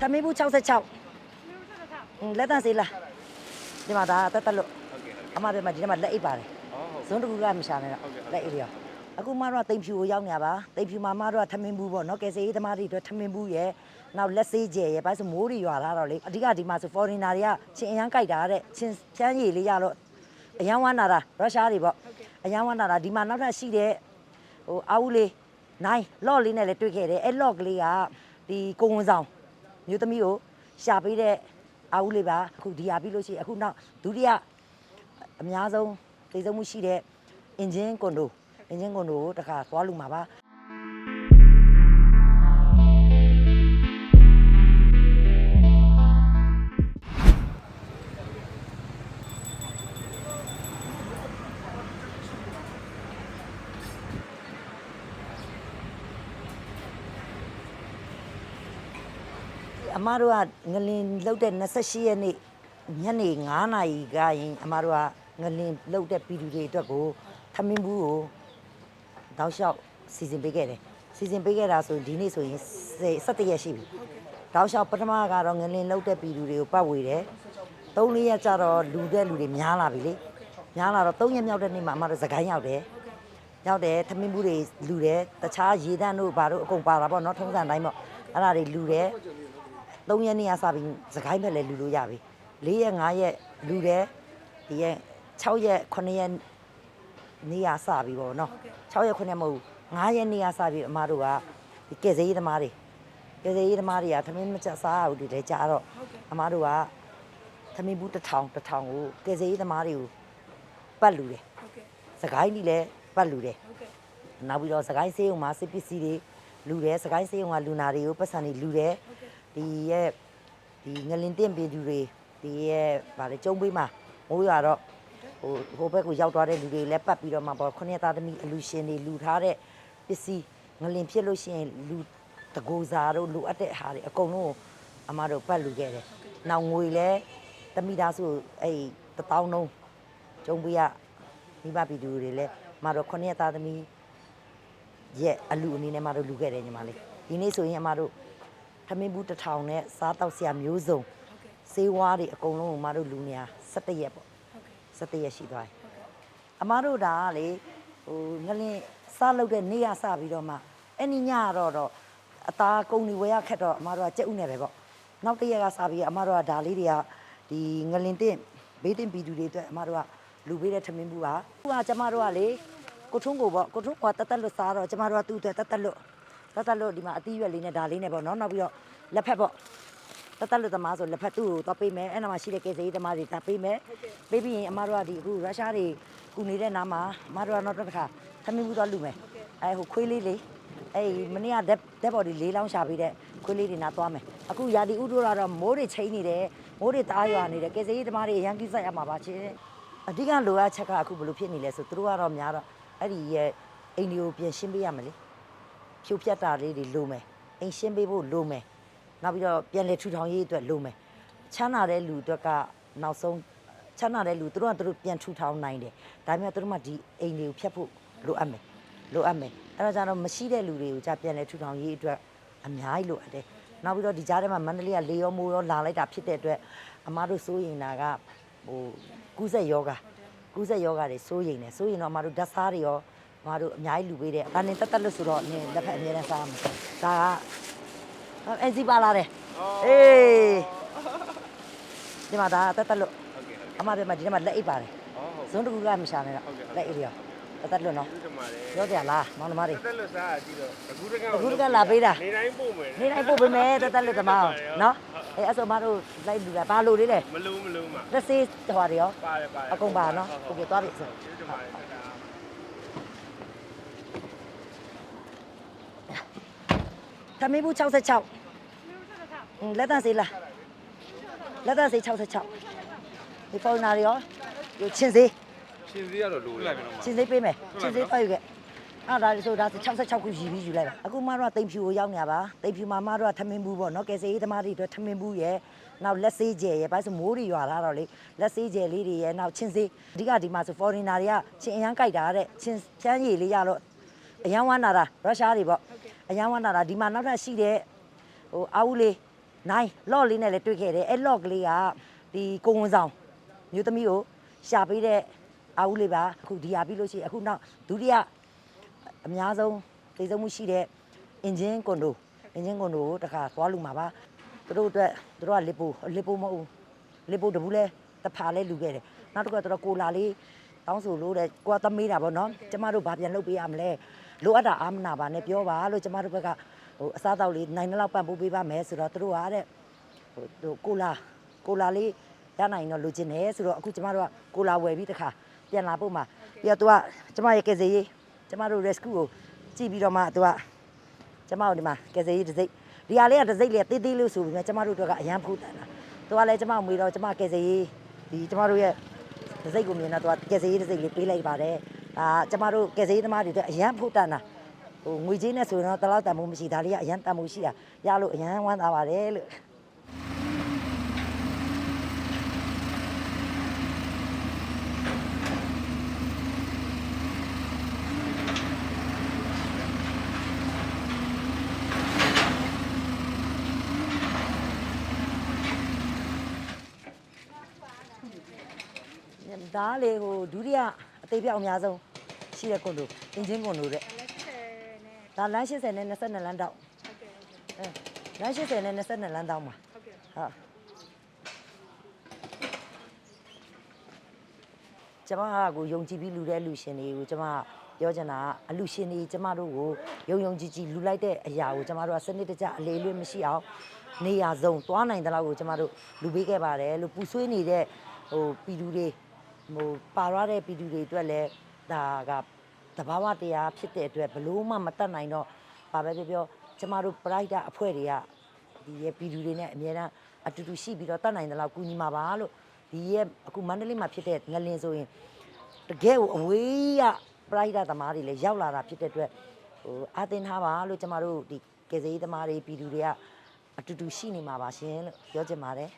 သမင်းဘူး66อืมလက်တန့်စေးလားဒီမှာဒါတက်တက်လို့ဟုတ်ကဲ့ဟုတ်ကဲ့အမတွေမှာဒီထဲမှာလက်အိတ်ပါတယ်ဟောဟုတ်ဇွန်းတစ်ခုကမရှာနဲ့တော့ဟုတ်ကဲ့ဟုတ်ကဲ့လက်အိတ်တွေရောအခုမတို့ကတိမ်ဖြူကိုရောက်နေပါတိမ်ဖြူမှာမတို့ကထမင်းဘူးပေါ့နော်ကယ်ဆေးရေးသမားတွေအတွက်ထမင်းဘူးရဲ့နောက်လက်ဆေးကျဲရဲ့ဘာလို့ဆိုမိုးတွေရွာလာတော့လေအဓိကဒီမှာဆို foreigner တွေကချင်းအရန်ကြိုက်တာတဲ့ချင်းချမ်းရည်လေးရတော့အရန်ဝမ်းနာတာရုရှားတွေပေါ့အရန်ဝမ်းနာတာဒီမှာနောက်ထပ်ရှိတဲ့ဟိုအာဦးလေးနိုင်လော့လေးနဲ့လည်းတွေ့ခဲ့တယ်အဲ့လော့ကလေးကဒီကိုဝန်ဆောင် မျိုးသမီးကိုရှာပေးတဲ့အာဦးလေးပါအခုဒီဟာပြီးလို့ရှိရင်အခုနောက်ဒုတိယအများဆုံးသိဆုံးမှုရှိတဲ့အင်ဂျင်ကွန်ဒိုအင်ဂျင်ကွန်ဒိုကိုတခါသွားလူမှာပါ အမတို့ကငလင်လှုပ်တဲ့28ရက်နေ့ညနေ9နာရီကရင်အမတို့ကငလင်လှုပ်တဲ့ပြည်သူတွေအတွက်ကိုထမင်းဘူးကိုတောက်လျှောက်စီစဉ်ပေးခဲ့တယ်စီစဉ်ပေးခဲ့တာဆိုဒီနေ့ဆိုရင်17ရက်ရှိပြီတောက်လျှောက်ပထမကတော့ငလင်လှုပ်တဲ့ပြည်သူတွေကိုပတ်ဝေတယ်3လေးရက်ကျတော့လူတဲ့လူတွေများလာပြီလေများလာတော့3ရက်မြောက်တဲ့နေ့မှာအမတို့စကိုင်းရောက်တယ်ရောက်တယ်ထမင်းဘူးတွေလူတယ်တခြားရေတန်းတို့ဘာတို့အကုန်ပါတာပေါ့နော်ထုံးစံတိုင်းပေါ့အဲ့ဒါတွေလူတယ် 3ရက်နေ့ကစပြီးစကိုင်းဘက်လည်းလူလို့ရပြီ4ရက်5ရက်လူတယ်ဒီရက်6ရက်9ရက်နေ့ကစပြီးပေါ့နော်6ရက်9ရက်မဟုတ်9ရက်နေ့ကစပြီးအမတို့ကဒီကဲစေးရေးသမားတွေကဲစေးရေးသမားတွေကထမင်းမချက်စားဘူးဒီတဲကြတော့အမတို့ကထမင်းဘူးတစ်ထောင်တစ်ထောင်ကိုကဲစေးရေးသမားတွေကိုပတ်လူတယ်စကိုင်းကြီးလည်းပတ်လူတယ်နောက်ပြီးတော့စကိုင်းဆေးရုံမှာစစ်ပစ္စည်းတွေလူတယ်စကိုင်းဆေးရုံကလူနာတွေကိုပတ်စံတွေလူတယ် ဒီရဲ့ဒီငလင်တင့်ပြည်သူတွေဒီရဲ့ဗာလေကျုံပေးမှာမိုးရွာတော့ဟိုဟိုဘက်ကိုရောက်သွားတဲ့လူတွေလည်းပတ်ပြီးတော့မှပေါ့ခုနှစ်သားသမီးအလူရှင်တွေလူထားတဲ့ပစ္စည်းငလင်ဖြစ်လို့ရှိရင်လူတကူစားတို့လူအပ်တဲ့ဟာတွေအကုန်လုံးကိုအမတို့ပတ်လူခဲ့တယ်နောက်ငွေလည်းတမိသားစုအဲ့တစ်တောင်းလုံးကျုံပေးရမိဘပြည်သူတွေလည်းမတော်ခုနှစ်ရက်သားသမီးရဲ့အလူအနေနဲ့မတော်လူခဲ့တယ်ညီမလေးဒီနေ့ဆိုရင်အမတို့ ထမင်းဘူးတစ်ထောင်နဲ့စားတောက်ဆရာမျိုးစုံစေးဝါးတွေအကုန်လုံးကိုမတို့လူနေရ17ရက်ပေါ့17ရက်ရှိသွားပြီအမတို့ဒါကလေဟိုငလင်းစားလုပ်တဲ့နေ့ရစပြီးတော့မှအဲ့ဒီညကတော့တော့အသားကုံတွေဝယ်ရခက်တော့အမတို့ကကြက်ဥနဲ့ပဲပေါ့နောက်တစ်ရက်ကစားပြီးအမတို့ကဒါလေးတွေကဒီငလင်းတင်ဘေးတင်ပြည်သူတွေအတွက်အမတို့ကလူပေးတဲ့ထမင်းဘူးပါခုကကျမတို့ကလေကိုထုံးကိုပေါ့ကိုထုံးကတက်တက်လွတ်စားတော့ကျမတို့ကသူ့အတွက်တက်တက်လွတ် တက်တက်လွတ်ဒီမှာအသီးရွက်လေးနဲ့ဒါလေးနဲ့ပေါ့နော်နောက်ပြီးတော့လက်ဖက်ပေါ့တက်တက်လွတ်သမားဆိုလက်ဖက်သူ့ကိုတော့ပေးမယ်အဲ့နာမှာရှိတဲ့ကေစေးသမားတွေတာပေးမယ်ပေးပြီးရင်အမတို့ကဒီအခုရုရှားတွေကူနေတဲ့နားမှာအမတို့ကနောက်တစ်ခါထမင်းဘူးတော့လူမယ်အဲဟိုခွေးလေးလေးအဲ့မနေ့ကဓာတ်ဓာတ်ပေါ်ဒီလေးလောင်းရှာပေးတဲ့ခွေးလေးတွေနာသွားမယ်အခုရာဒီဥဒိုကတော့မိုးတွေချိန်နေတယ်မိုးတွေတားရွာနေတယ်ကေစေးသမားတွေရန်ကိစ္စရမှာပါချင်းအဓိကလိုအပ်ချက်ကအခုဘယ်လိုဖြစ်နေလဲဆိုသူတို့ကတော့များတော့အဲ့ဒီရဲ့အိမ်တွေကိုပြန်ရှင်းပေးရမလဲ ဖြိုဖြတ်တာလေးတွေလိုမယ်အိမ်ရှင်းပေးဖို့လိုမယ်နောက်ပြီးတော့ပြန်လေထူထောင်ရေးအတွက်လိုမယ်ချမ်းသာတဲ့လူအတွက်ကနောက်ဆုံးချမ်းသာတဲ့လူသူတို့ကသူတို့ပြန်ထူထောင်နိုင်တယ်ဒါပေမဲ့သူတို့မှဒီအိမ်တွေကိုဖြတ်ဖို့လိုအပ်မယ်လိုအပ်မယ်အဲ့ဒါကြတော့မရှိတဲ့လူတွေကိုじゃပြန်လေထူထောင်ရေးအတွက်အများကြီးလိုအပ်တယ်နောက်ပြီးတော့ဒီကြားထဲမှာမန္တလေးကလေရောမိုးရောလာလိုက်တာဖြစ်တဲ့အတွက်အမားတို့စိုးရင်တာကဟိုကူးဆက်ယောဂကူးဆက်ယောဂတွေစိုးရိမ်နေစိုးရိမ်တော့အမတို့ဓာတ်စားတွေရောအ မတို့အများကြီးလူပေးတယ်ဒါနဲ့တက်တက်လို့ဆိုတော့နင်လက်ဖက်အများနဲ့စားရမယ်ဒါကအဲစီပါလာတယ်အေးဒီမှာဒါတက်တက်လို့အမပြန်မှာဒီထဲမှာလက်အိတ်ပါတယ်ဇွန်တကူကမရှာနဲ့တော့လက်အိတ်ရောတက်တက်လို့နော်ပြောကြလားမောင်နှမတွေတက်တက်လို့စားကြည့်တော့တကူတကတကူတကလာပေးတာနေတိုင်းပို့မယ်နေတိုင်းပို့ပေးမယ်တက်တက်လို့တမအောင်နော်အဲအဆောမတို့လိုက်လူတာဘာလို့လေးလဲမလို့မလို့မှာလက်စေးဟောတယ်ရောပါတယ်ပါတယ်အကုန်ပါနော်ဟုတ်ကဲ့သွားပြီဆိုကျေးဇူးတင်ပါတယ် သမီးဘူး66อืมလက်တန့်စေးလားလက်တန့်စေး66ဒီပုံနာတွေရောဒီချင်းစေးရှင်စီကတော့လိုလိုက်ပြီတော့ချင်းစေးပေးမယ်ချင်းစေးပတ်ယူခဲ့အဲ့ဒါဆိုဒါ66ခုယူပြီးယူလိုက်ပါအခုမတို့ကတိမ်ဖြူကိုရောက်နေပါတိမ်ဖြူမှာမတို့ကထမင်းဘူးပေါ့နော်ကယ်စေးသမားတွေအတွက်ထမင်းဘူးရဲ့နောက်လက်စေးကျဲရဲ့ဘာလို့ဆိုမိုးတွေရွာလာတော့လေလက်စေးကျဲလေးတွေရဲ့နောက်ချင်းစေးအဓိကဒီမှာဆို foreigner တွေကချင်းအရန်ကြိုက်တာတဲ့ချင်းချမ်းရည်လေးရတော့ အရန်ဝမ်းနာတာရုရှားတွေပေါ့အရန်ဝမ်းနာတာဒီမှာနောက်ထပ်ရှိတဲ့ဟိုအာဦးလေးနိုင်လော့လေးနဲ့လည်းတွေ့ခဲ့တယ်အဲ့လော့ကလေးကဒီကိုဝန်ဆောင်မျိုးသမီးကိုရှာပေးတဲ့အာဦးလေးပါအခုဒီဟာပြီးလို့ရှိရင်အခုနောက်ဒုတိယအများဆုံးသိဆုံးမှုရှိတဲ့အင်ဂျင်ကွန်ဒိုအင်ဂျင်ကွန်ဒိုကိုတခါသွားလူမှာပါသူတို့အတွက်သူတို့ကလစ်ပိုလစ်ပိုမဟုတ်ဘူးလစ်ပိုတဘူးလဲတစ်ဖာလဲလူခဲ့တယ်နောက်တစ်ခါသူတို့ကိုလာလေးတောင်းဆိုလို့တဲ့ကိုကသမီးတာပေါ့နော်ကျမတို့ဘာပြန်လုပ်ပေးရမလဲ လိုအပ်တာအာမနာပါနဲ့ပြောပါလို့ကျမတို့ဘက်ကဟိုအစားတောက်လေးနိုင်တဲ့လောက်ပံ့ပိုးပေးပါမယ်ဆိုတော့သူတို့ကတဲ့ဟိုသူကိုလာကိုလာလေးရနိုင်တော့လိုချင်တယ်ဆိုတော့အခုကျမတို့ကကိုလာဝယ်ပြီးတခါပြန်လာဖို့မှာပြီးတော့သူကကျမရဲ့ကယ်ဆယ်ရေးကျမတို့ rescue ကိုကြည့်ပြီးတော့မှသူကကျမတို့ဒီမှာကယ်ဆယ်ရေးတစ်စိတ်ဒီဟာလေးကတစ်စိတ်လေးတေးသေးလို့ဆိုပြီးမှကျမတို့တို့ကအရန်ဖူးတန်တာသူကလည်းကျမကိုမေးတော့ကျမကယ်ဆယ်ရေးဒီကျမတို့ရဲ့တစ်စိတ်ကိုမြင်တော့သူကကယ်ဆယ်ရေးတစ်စိတ်လေးပေးလိုက်ပါတယ် အာကျမတို့ကယ်ဆယ်ရေးသမားတွေအတွက်အရန်ဖူးတန်တာဟိုငွေကြေးနဲ့ဆိုရင်တော့တလောက်တန်မှုမရှိဒါလေးကအရန်တန်မှုရှိတာရလို့အရန်ဝမ်းသာပါတယ်လို့ဒါလေဟိုဒုတိယအသေးပြောက်အများဆုံး ရှိတဲ့ကွန်ဒိုအင်ဂျင်ကွန်ဒိုတဲ့ဒါလမ်း80နဲ့22လမ်းတောက်အဲလမ်း80နဲ့22လမ်းတောက်မှာဟုတ်ကျမကကိုယုံကြည်ပြီးလူတဲ့လူရှင်တွေကိုကျမပြောချင်တာကအလူရှင်တွေကျမတို့ကိုယုံယုံကြည်ကြည်လူလိုက်တဲ့အရာကိုကျမတို့ကစနစ်တကျအလေးအလွတ်မရှိအောင်နေရာစုံသွားနိုင်တဲ့လောက်ကိုကျမတို့လူပေးခဲ့ပါတယ်လို့ပူဆွေးနေတဲ့ဟိုပီတူတွေဟိုပါရတဲ့ပြည်သူတွေအတွက်လည်း ဒါကတဘာဝတရားဖြစ်တဲ့အတွက်ဘလို့မှမတတ်နိုင်တော့ဘာပဲပြောပြောကျမတို့ပရိုက်တာအဖွဲ့တွေကဒီရဲ့ပြည်သူတွေနဲ့အများအားအတူတူရှိပြီးတော့တတ်နိုင်တယ်လို့ကူညီမှာပါလို့ဒီရဲ့အခုမန္တလေးမှာဖြစ်တဲ့ငလင်ဆိုရင်တကယ်ကိုအဝေးကပရိုက်တာသမားတွေလည်းရောက်လာတာဖြစ်တဲ့အတွက်ဟိုအာတင်ထားပါလို့ကျမတို့ဒီကေဇေးသမားတွေပြည်သူတွေကအတူတူရှိနေမှာပါရှင်လို့ပြောချင်ပါတယ်